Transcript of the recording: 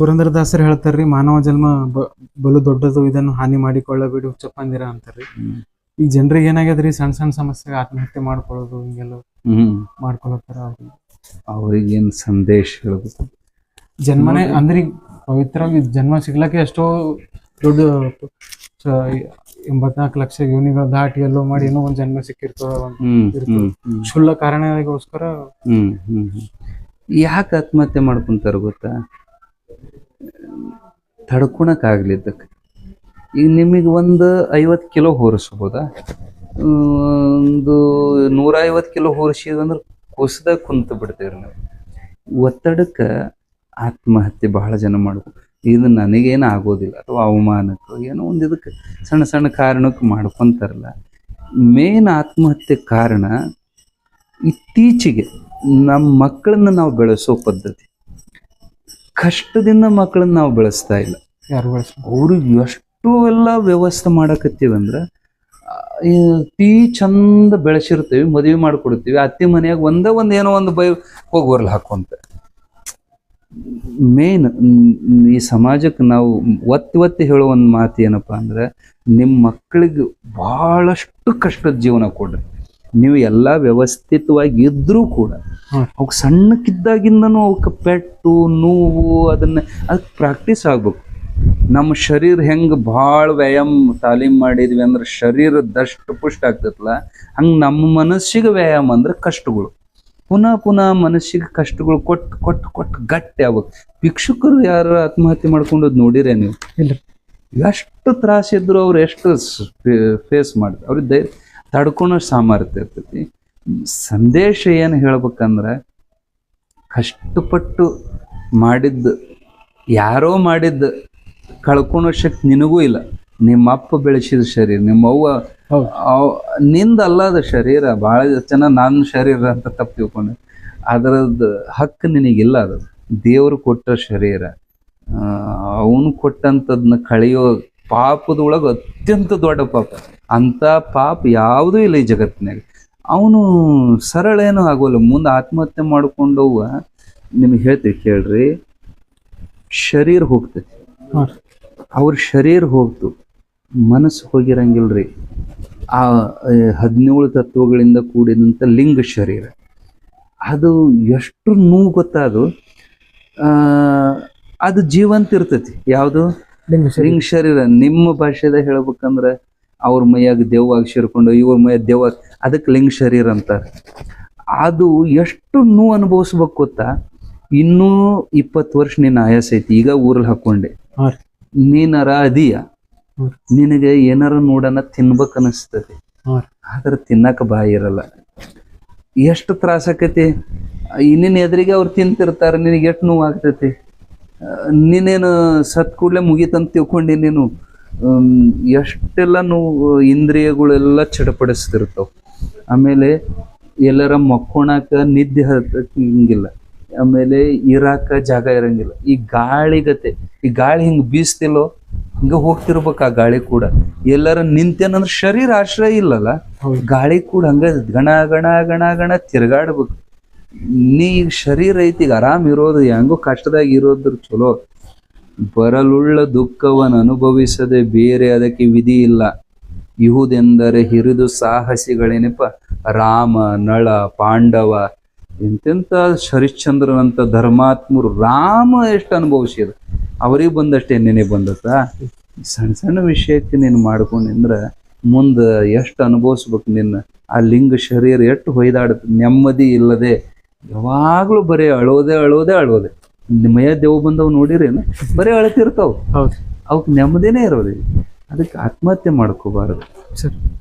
ಪುರಂದರದಾಸರು ಹೇಳ್ತಾರ್ರಿ ಮಾನವ ಜನ್ಮ ಬಲು ದೊಡ್ಡದು ಇದನ್ನು ಹಾನಿ ಮಾಡಿಕೊಳ್ಳಬೇಡಿ ಹುಚ್ಚಪ್ಪಂದಿರ ಅಂತಾರ್ರಿ. ಈ ಈಗ ಜನರಿಗೆ ಏನಾಗ್ಯದ್ರಿ ಸಣ್ಣ ಸಣ್ಣ ಸಮಸ್ಯೆಗೆ ಆತ್ಮಹತ್ಯೆ ಮಾಡ್ಕೊಳ್ಳೋದು ಹಿಂಗೆಲ್ಲ ಮಾಡ್ಕೊಳತ್ತಾರ ಅವ್ರಿಗೆ ಅವ್ರಿಗೇನ್ ಸಂದೇಶ ಹೇಳ್ಬೇಕು? ಜನ್ಮನೇ ಅಂದ್ರೆ ಪವಿತ್ರ ಪವಿತ್ರವಾಗಿ ಜನ್ಮ ಸಿಗ್ಲಕ್ಕೆ ಎಷ್ಟೋ ದೊಡ್ಡ ಎಂಬತ್ನಾಲ್ಕು ಲಕ್ಷ ಯೂನಿಗಳು ದಾಟಿ ಎಲ್ಲೋ ಮಾಡಿ ಏನೋ ಒಂದ್ ಜನ್ಮ ಸಿಕ್ಕಿರ್ತದ ಶುಲ್ಲ ಕಾರಣಗಳಿಗೋಸ್ಕರ ಹ್ಮ್ ಹ್ಮ್. ಯಾಕೆ ಆತ್ಮಹತ್ಯೆ ಮಾಡ್ಕೊಂತಾರ ಗೊತ್ತಾ? ತಡ್ಕೊಳಕ್ ಆಗ್ಲಿದ್ದಕ್ಕೆ ಈಗ ನಿಮಗೆ ಒಂದು ಐವತ್ತು ಕಿಲೋ ಹೋರಿಸ್ಬೋದಾ? ಒಂದು ನೂರ ಐವತ್ತು ಕಿಲೋ ಹೋರಿಸಿದಂದ್ರೆ ಕುಸ್ದಾಗ ಕುಂತು ಬಿಡ್ತೇವ್ರಿ ನಾವು. ಒತ್ತಡಕ್ಕೆ ಆತ್ಮಹತ್ಯೆ ಬಹಳ ಜನ ಮಾಡ್ಕೊ ಇದು ನನಗೇನು ಆಗೋದಿಲ್ಲ. ಅಥವಾ ಅವಮಾನಕ್ಕೆ ಏನೋ ಒಂದು ಇದಕ್ಕೆ ಸಣ್ಣ ಸಣ್ಣ ಕಾರಣಕ್ಕೆ ಮಾಡ್ಕೊಂತಾರಲ್ಲ. ಮೇನ್ ಆತ್ಮಹತ್ಯೆ ಕಾರಣ ಇತ್ತೀಚೆಗೆ ನಮ್ಮ ಮಕ್ಕಳನ್ನ ನಾವು ಬೆಳೆಸೋ ಪದ್ಧತಿ. ಕಷ್ಟದಿಂದ ಮಕ್ಕಳನ್ನ ನಾವು ಬೆಳೆಸ್ತಾ ಇಲ್ಲ. ಯಾರು ಅವ್ರಿಗೆ ಎಷ್ಟು ಎಲ್ಲ ವ್ಯವಸ್ಥೆ ಮಾಡಕತ್ತೀವಿ ಅಂದ್ರೆ ಆ, ಈ ತೀ ಚಂದ ಬೆಳೆಸಿರ್ತೀವಿ ಮದುವೆ ಮಾಡಿಕೊಡ್ತೀವಿ ಅತ್ತಿ ಮನೆಯಾಗ ಒಂದೇ ಒಂದು ಏನೋ ಒಂದು ಬೈ ಹೋಗೋರ್ಲಿ ಹಾಕೊಂತ ಮೇನ್ ಈ ಸಮಾಜಕ್ಕೆ ನಾವು ಒತ್ತಿ ಒತ್ತಿ ಹೇಳೋ ಒಂದು ಮಾತು ಏನಪ್ಪಾ ಅಂದ್ರೆ ನಿಮ್ಮ ಮಕ್ಕಳಿಗೆ ಬಹಳಷ್ಟು ಕಷ್ಟದ ಜೀವನ ಕೊಡ್ರಿ. ನೀವು ಎಲ್ಲ ವ್ಯವಸ್ಥಿತವಾಗಿ ಇದ್ರೂ ಕೂಡ. ಅವಕ್ಕೆ ಸಣ್ಣಕ್ಕಿದ್ದಾಗಿಂದನೂ ಅವಕ್ಕೆ ಪೆಟ್ಟು ನೋವು ಅದನ್ನ ಅದಕ್ಕೆ ಪ್ರಾಕ್ಟೀಸ್ ಆಗ್ಬೇಕು. ನಮ್ಮ ಶರೀರ ಹೆಂಗೆ ಭಾಳ ವ್ಯಾಯಾಮ ತಾಲೀಮ್ ಮಾಡಿದ್ವಿ ಅಂದ್ರೆ ಶರೀರ ದಷ್ಟು ಪುಷ್ಟ ಆಗ್ತೈತಲ್ಲ ಹಂಗೆ ನಮ್ಮ ಮನಸ್ಸಿಗೆ ವ್ಯಾಯಾಮ ಅಂದ್ರೆ ಕಷ್ಟಗಳು. ಪುನಃ ಪುನಃ ಮನಸ್ಸಿಗೆ ಕಷ್ಟಗಳು ಕೊಟ್ಟು ಕೊಟ್ಟು ಕೊಟ್ಟು ಗಟ್ಟಿ ಆಗ್ಬೇಕು. ಭಿಕ್ಷುಕರು ಯಾರು ಆತ್ಮಹತ್ಯೆ ಮಾಡ್ಕೊಂಡು ನೋಡಿರೇ ನೀವು? ಇಲ್ಲ. ಎಷ್ಟು ತ್ರಾಸ ಇದ್ರು ಅವ್ರು ಎಷ್ಟು ಫೇಸ್ ಮಾಡಿದ್ರು. ಅವ್ರಿಗೆ ಧೈರ್ಯ ತಡ್ಕೊಳೋ ಸಾಮರ್ಥ್ಯ ಇರ್ತೈತಿ. ಸಂದೇಶ ಏನು ಹೇಳ್ಬೇಕಂದ್ರೆ ಕಷ್ಟಪಟ್ಟು ಮಾಡಿದ್ದು ಯಾರೋ ಮಾಡಿದ್ದು ಕಳ್ಕೊಳೋ ಶಕ್ತಿ ನಿನಗೂ ಇಲ್ಲ. ನಿಮ್ಮ ಅಪ್ಪ ಬೆಳೆಸಿದ ಶರೀರ ನಿಮ್ಮ ಅವ್ವ ನಿಂದಲ್ಲದ ಅವ್- ನಿಂದ ಅಲ್ಲದ ಶರೀರ ಭಾಳ ಜನ ನನ್ನ ಶರೀರ ಅಂತ ತಪ್ಪು ತಿಳ್ಕೊಂಡು ಅದರದ್ದು ಹಕ್ಕು ನಿನಗಿಲ್ಲ ಅದು. ದೇವರು ಕೊಟ್ಟ ಶರೀರ ಅವನು ಕೊಟ್ಟಂಥದ್ನ ಕಳೆಯೋ ಪಾಪದೊಳಗೆ ಅತ್ಯಂತ ದೊಡ್ಡ ಪಾಪ. ಅಂಥ ಪಾಪ ಯಾವುದೂ ಇಲ್ಲ ಈ ಜಗತ್ತಿನಾಗ ಅವನು ಸರಳ ಏನೂ ಆಗೋಲ್ಲ. ಮುಂದೆ ಆತ್ಮಹತ್ಯೆ ಮಾಡ್ಕೊಂಡವ ನಿಮಗೆ ಹೇಳ್ತೀವಿ ಕೇಳ್ರಿ. ಶರೀರ ಹೋಗ್ತೈತಿ. ಅವ್ರ ಶರೀರ ಹೋಗ್ತು. ಮನಸ್ಸು ಹೋಗಿರಂಗಿಲ್ರಿ. ಆ ಹದಿನೇಳು ತತ್ವಗಳಿಂದ ಕೂಡಿದಂಥ ಲಿಂಗ ಶರೀರ. ಅದು ಎಷ್ಟು ನೋವು ಗೊತ್ತಾ ಅದು? ಅದು ಜೀವಂತ ಇರ್ತೈತಿ. ಯಾವುದು? ಲಿಂಗ ಶರೀರ. ಲಿಂಗ ಶರೀರ. ನಿಮ್ಮ ಭಾಷೆದಾಗ ಹೇಳ್ಬೇಕಂದ್ರೆ ಅವ್ರ ಮೈಯಾಗ ದೆವ್ವಾಗಿ ಸೇರ್ಕೊಂಡು ಇವ್ರ ಮೈಯಾಗ ದೆವ್ವ ಅದಕ್ಕೆ ಲಿಂಗ ಶರೀರ ಅಂತಾರೆ. ಅದು ಎಷ್ಟು ನೋವು ಅನುಭವಿಸ್ಬೇಕು ಗೊತ್ತಾ? ಇನ್ನೂ ಇಪ್ಪತ್ತು ವರ್ಷ ನಿನ್ನ ಆಯಾಸ ಐತಿ ಈಗ ಊರಲ್ಲಿ ಹಾಕೊಂಡೆ. ನೀನಾರ ಅದೀಯ. ನಿನಗೆ ಏನಾರ ನೋಡನ ತಿನ್ಬೇಕು ಅನಿಸ್ತದೆ. ಆದ್ರೆ ತಿನ್ನಕ ಬಾಯಿ ಇರಲ್ಲ. ಎಷ್ಟು ತ್ರಾಸ ಆಕೈತಿ? ಇನ್ನಿನ ಎದುರಿಗೆ ಅವ್ರು ತಿಂತಿರ್ತಾರೆ ನಿನಗೆ ಎಷ್ಟು ನೋವು ಆಗ್ತೈತಿ? ನೀನೇನು ಸತ್ ಕೂಡಲೇ ಮುಗೀತಂತ ತಿಳ್ಕೊಂಡಿ ನೀನು? ಎಷ್ಟೆಲ್ಲ ನೋವು ಇಂದ್ರಿಯಗಳೆಲ್ಲ ಚಡಪಡಿಸ್ತಿರ್ತಾವ ಆಮೇಲೆ ಎಲ್ಲರ ಮಕ್ಕೊಳಕ ನಿದ್ದೆ ಹಿಂಗಿಲ್ಲ ಆಮೇಲೆ ಇರಾಕ ಜಾಗ ಇರಂಗಿಲ್ಲ. ಈ ಗಾಳಿಗತೆ ಈ ಗಾಳಿ ಹಿಂಗೆ ಬೀಸ್ತಿಲ್ಲೋ ಹಂಗ ಹೋಗ್ತಿರ್ಬೇಕು ಆ ಗಾಳಿ ಕೂಡ. ಎಲ್ಲರ ನಿಂತೇನಂದ್ರೆ ಶರೀರ ಆಶ್ರಯ ಇಲ್ಲಲ್ಲ. ಗಾಳಿ ಕೂಡ ಹಂಗ ಗಣ ಗಣ ಗಣ ಗಣ ತಿರ್ಗಾಡ್ಬೇಕು. ನೀ ಈಗ ಶರೀರ ಐತಿ ಈಗ ಆರಾಮ್ ಇರೋದು ಹೆಂಗೋ ಕಷ್ಟದಾಗ ಇರೋದ್ರ ಚಲೋ. ಬರಲುಳ್ಳ ದುಃಖವನ್ನು ಅನುಭವಿಸದೆ ಬೇರೆ ಅದಕ್ಕೆ ವಿಧಿ ಇಲ್ಲ ಇಹುದೆಂದರೆ ಹಿರಿದು ಸಾಹಸಿಗಳೇನಪ್ಪ? ರಾಮ, ನಳ, ಪಾಂಡವ, ಎಂತೆಂಥ ಶರಿಶ್ಚಂದ್ರನಂತ ಧರ್ಮಾತ್ಮರು ರಾಮ ಎಷ್ಟು ಅನುಭವಿಸಿದ ಅವರಿಗೆ ಬಂದಷ್ಟೇ ನೆನೆ ಬಂದತ್ತಾ. ಸಣ್ಣ ಸಣ್ಣ ವಿಷಯಕ್ಕೆ ನೀನು ಮಾಡ್ಕೊಂಡಿಂದ್ರ ಮುಂದೆ ಎಷ್ಟು ಅನುಭವಿಸ್ಬೇಕು ನಿನ್ನ? ಆ ಲಿಂಗ ಶರೀರ ಎಷ್ಟು ಹೊಯ್ದಾಡುತ್ತೆ? ನೆಮ್ಮದಿ ಇಲ್ಲದೆ ಯಾವಾಗಲೂ ಬರೀ ಅಳೋದೆ ಅಳೋದೆ ಅಳೋದೆ ಮಯ ದೇವ್ ಬಂದವ್ ನೋಡಿರೇನು ಬರೀ ಅಳತಿರ್ತಾವ ಹೌದು. ಅವಕ್ಕೆ ನೆಮ್ಮದಿನೇ ಇರೋದಿಲ್ಲ. ಅದಕ್ಕೆ ಆತ್ಮಹತ್ಯೆ ಮಾಡ್ಕೋಬಾರದು. ಸರ್.